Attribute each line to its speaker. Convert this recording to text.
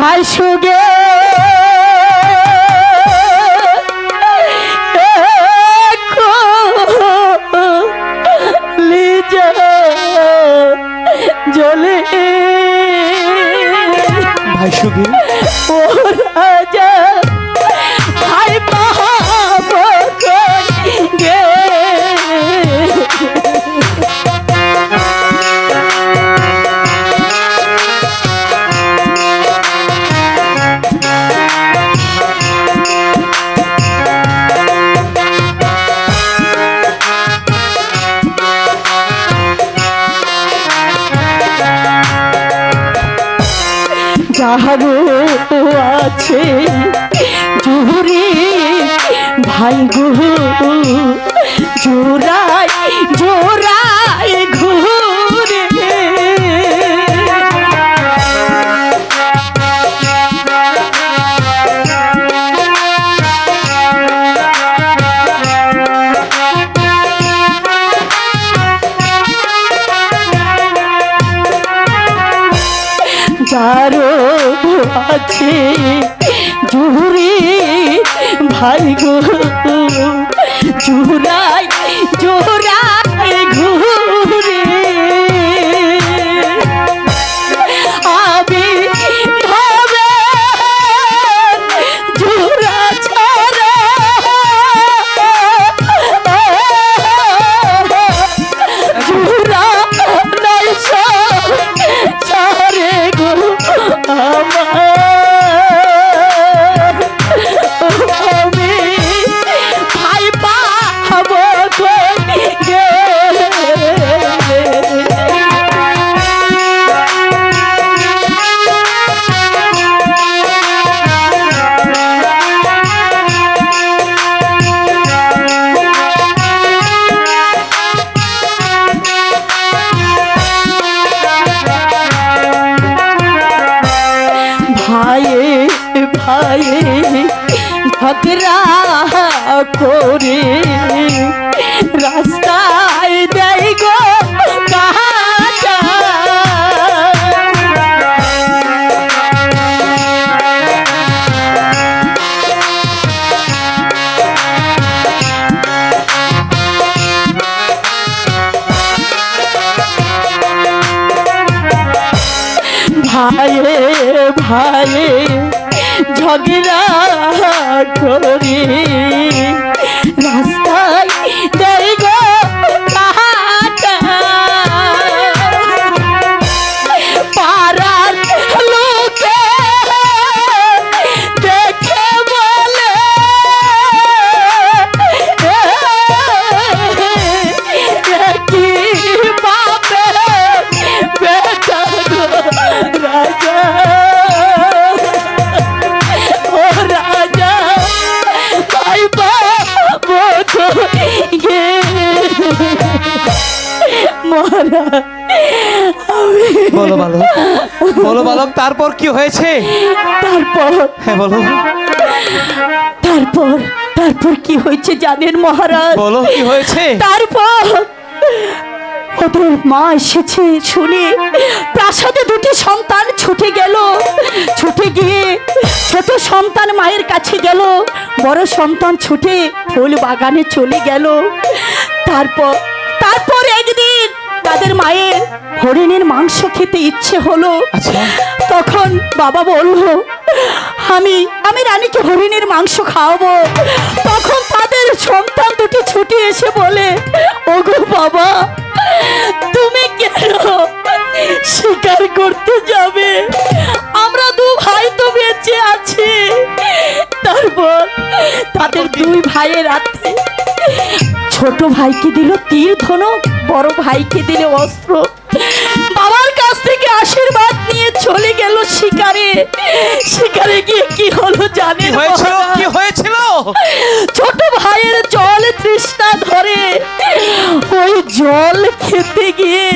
Speaker 1: ভাই যাহারো আছে। জুহুরি ভাই গো জোড়াই জোড়াই ঘুরে। যারো আছে। জুহুরি ভাই গো জোড়াই ঝগড়া করে রাস্তায় দেয় গো কাটা ভাইয়ে ভাইয়ে ঝগড়া করে আমি
Speaker 2: বলো। বালক বলো বালক তারপর কি হয়েছে?
Speaker 1: তারপর।
Speaker 2: হ্যাঁ বলো।
Speaker 1: তারপর তারপর কি হয়েছে জানেন মহারাজ?
Speaker 2: বলো কি হয়েছে?
Speaker 1: তারপর ওদের মা এসেছে শুনে প্রাসাদে দুটি সন্তান ছুটে গেল। ছুটে গিয়ে ছোট সন্তান মায়ের কাছে গেল। বড় সন্তান ছুটে ফুল বাগানে চলে গেল। তারপর তারপর একদিন তাদের মায়ের হরিণের মাংস খেতে ইচ্ছে হলো।
Speaker 2: আচ্ছা।
Speaker 1: তখন বাবা বলল আমি আমি রানীকে হরিণের মাংস খাওয়াবো। তখন তাদের সন্তান দুটি ছুটি এসে বলে ওগো বাবা তুমি কেন শিকার করতে যাবে? আমরা দু ভাই তো বেঁচে আছি। তারপর তাদের দুই ভাইয়ের হাতে ছোট ভাইকে দিল তীর ধনুক। বড় ভাইকে দিলে অস্ত্র। বাবার কাছ থেকে আশীর্বাদ নিয়ে চলে গেল শিকারে। শিকারে গিয়ে কি হলো জানি
Speaker 2: হয়েছিল? কি হয়েছিল?
Speaker 1: ছোট ভাইয়ের জল তৃষ্ণা ধরে। ওই জল খেতে গিয়ে